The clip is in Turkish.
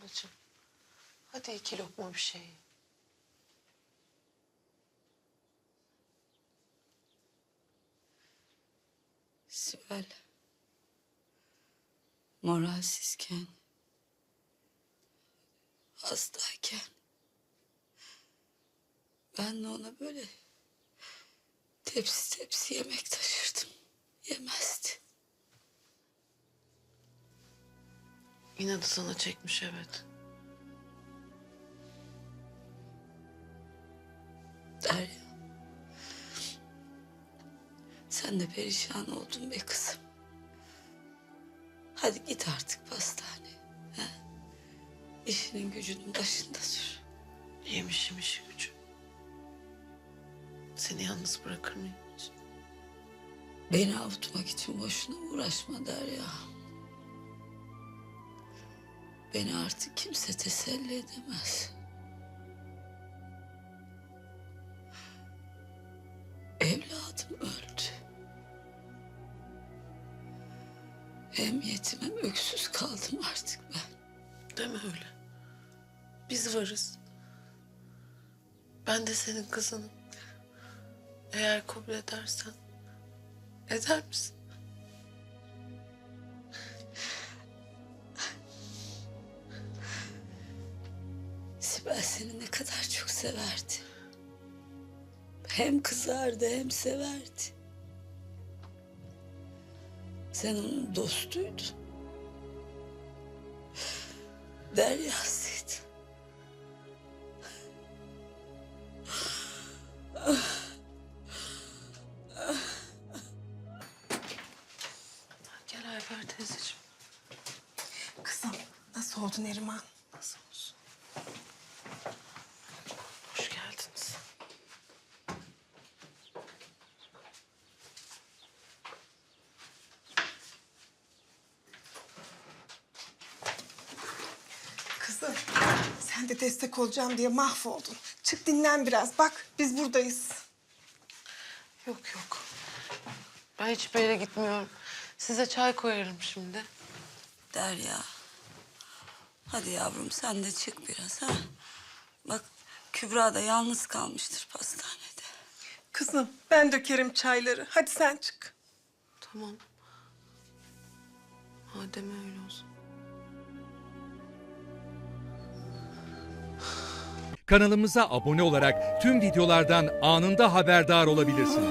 ablacığım. Hadi iki lokma bir şey. Sibel. Moralsizken. Hastayken. Ben de ona böyle tepsi tepsi yemek taşırdım. Yemezdi. İnadı sana çekmiş evet. Derya. Sen de perişan oldun be kızım. Hadi git artık pastaneye. He? İşinin gücünün başında dur. Yemişim işi gücü. Seni yalnız bırakır mıyım hiç? Beni avutmak için boşuna uğraşma Derya. Beni artık kimse teselli edemez. Evladım öldü. Hem yetim hem öksüz kaldım artık ben. Deme öyle. Biz varız. Ben de senin kızınım. Eğer kabul edersen eder misin? Sibel seni ne kadar çok severdi. Hem kızardı hem severdi. Sen onun dostuydun. Deryasıydın. Gel Ayfer teyzeciğim. Kızım nasıl oldu Neriman? Nasıl olsun? Hoş geldiniz. Kızım sen de destek olacağım diye mahvoldun. Çık dinlen biraz. Bak biz buradayız. Yok yok. Ben hiçbir yere gitmiyorum. Size çay koyarım şimdi. Derya. Hadi yavrum sen de çık biraz ha. Bak Kübra da yalnız kalmıştır pastanede. Kızım ben dökerim çayları. Hadi sen çık. Tamam. Madem öyle olsun. Kanalımıza abone olarak tüm videolardan anında haberdar olabilirsiniz.